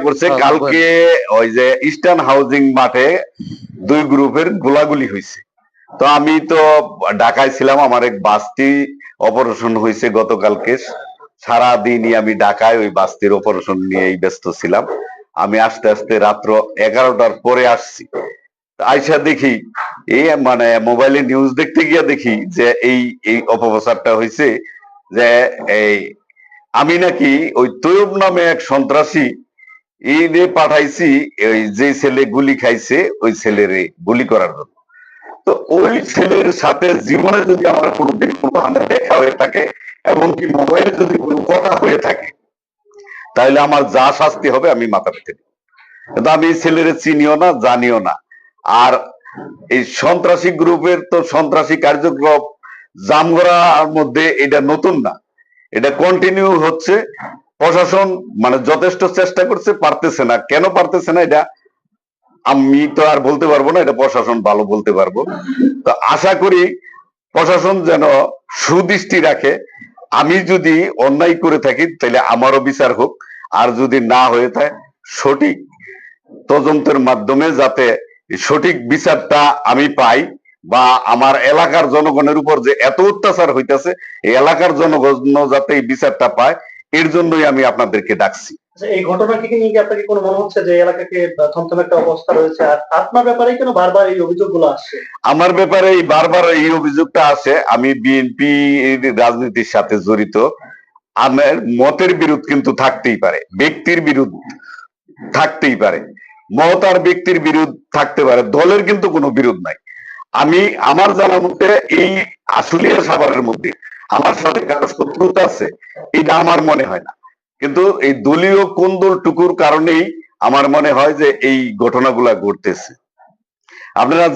করছে হ্যাঁ, কালকে ওই যে ইস্টার্ন হাউজিং মাঠে দুই গ্রুপের গোলাগুলি হয়েছে। তো আমি তো ঢাকায় ছিলাম আমার এক বাসটি অপারেশন হয়েছে গতকালকে। সারা দিনই আমি ঢাকায় ওই বাসটির অপারেশন নিয়েই ব্যস্ত ছিলাম। আমি আস্তে আস্তে রাত্র এগারোটার পরে আসছি। আইসা দেখি এই মানে মোবাইলে নিউজ দেখতে গিয়ে দেখি যে এই এই অপপ্রচারটা হয়েছে যে এই আমি নাকি ওই তৈব নামে এক সন্ত্রাসী দিয়ে পাঠাইছি ওই যে ছেলে গুলি খাইছে, ওই ছেলেরে গুলি করার জন্য। তো ওই ছেলের সাথে জীবনে যদি আমার কোনোদিন কোনো হাতে দেখা হয়ে থাকে এমনকি মোবাইলে যদি কোনো কথা হয়ে থাকে তাহলে আমার যা শাস্তি হবে আমি মাথা পেতে। কিন্তু আমি এই ছেলেরে চিনিও না, জানিও না। আর এই সন্ত্রাসী গ্রুপের তো সন্ত্রাসী কার্যক্রম, জামগড়ার মধ্যে এটা নতুন না। এটা কন্টিনিউ হচ্ছে। প্রশাসন মানে যথেষ্ট চেষ্টা করছে, পারতেছে না। কেন পারতেছে না এটা? আমি তো আর বলতে পারব না, এটা প্রশাসন ভালো বলতে পারব। তো আশা করি প্রশাসন যেন সুদৃষ্টি রাখে। আমি যদি অন্যায় করে থাকি, তাহলে আমারও বিচার হোক। আর যদি না হয়ে থাকে, সঠিক তদন্তের মাধ্যমে যাতে সঠিক বিচারটা আমি পাই বা আমার এলাকার জনগণের উপর যে এত অত্যাচার হইতেছে, এই এলাকার জনগণ যাতে এই বিচারটা পায় এর জন্যই আমি আপনাদেরকে ডাকছি। আচ্ছা, এই ঘটনাকে নিয়ে কি আপনাকে কোনো মনে হচ্ছে যে এলাকাকে থমথম একটা অবস্থা রয়েছে? আর আপনার ব্যাপারে কেন বারবার এই অভিযোগগুলো আসছে? আমার ব্যাপারে এই বারবার এই অভিযোগটা আছে আমি বিএনপি রাজনীতির সাথে জড়িত। আমার মতের বিরোধ কিন্তু থাকতেই পারে ব্যক্তির বিরোধ থাকতেই পারে। মত আর ব্যক্তির বিরোধ থাকতে পারে দলের কিন্তু কোনো বিরোধ নাই। আমি আমার জানা মতে এই আশুলিয়া সাভারের মধ্যে আমার সাথে কারও শত্রুতা আছে এটা আমার মনে হয় না। কিন্তু এই দলীয় কোন্দল টুকুর কারণেই আমার মনে হয় যে এই ঘটনাগুলা ঘটতেছে। আপনারা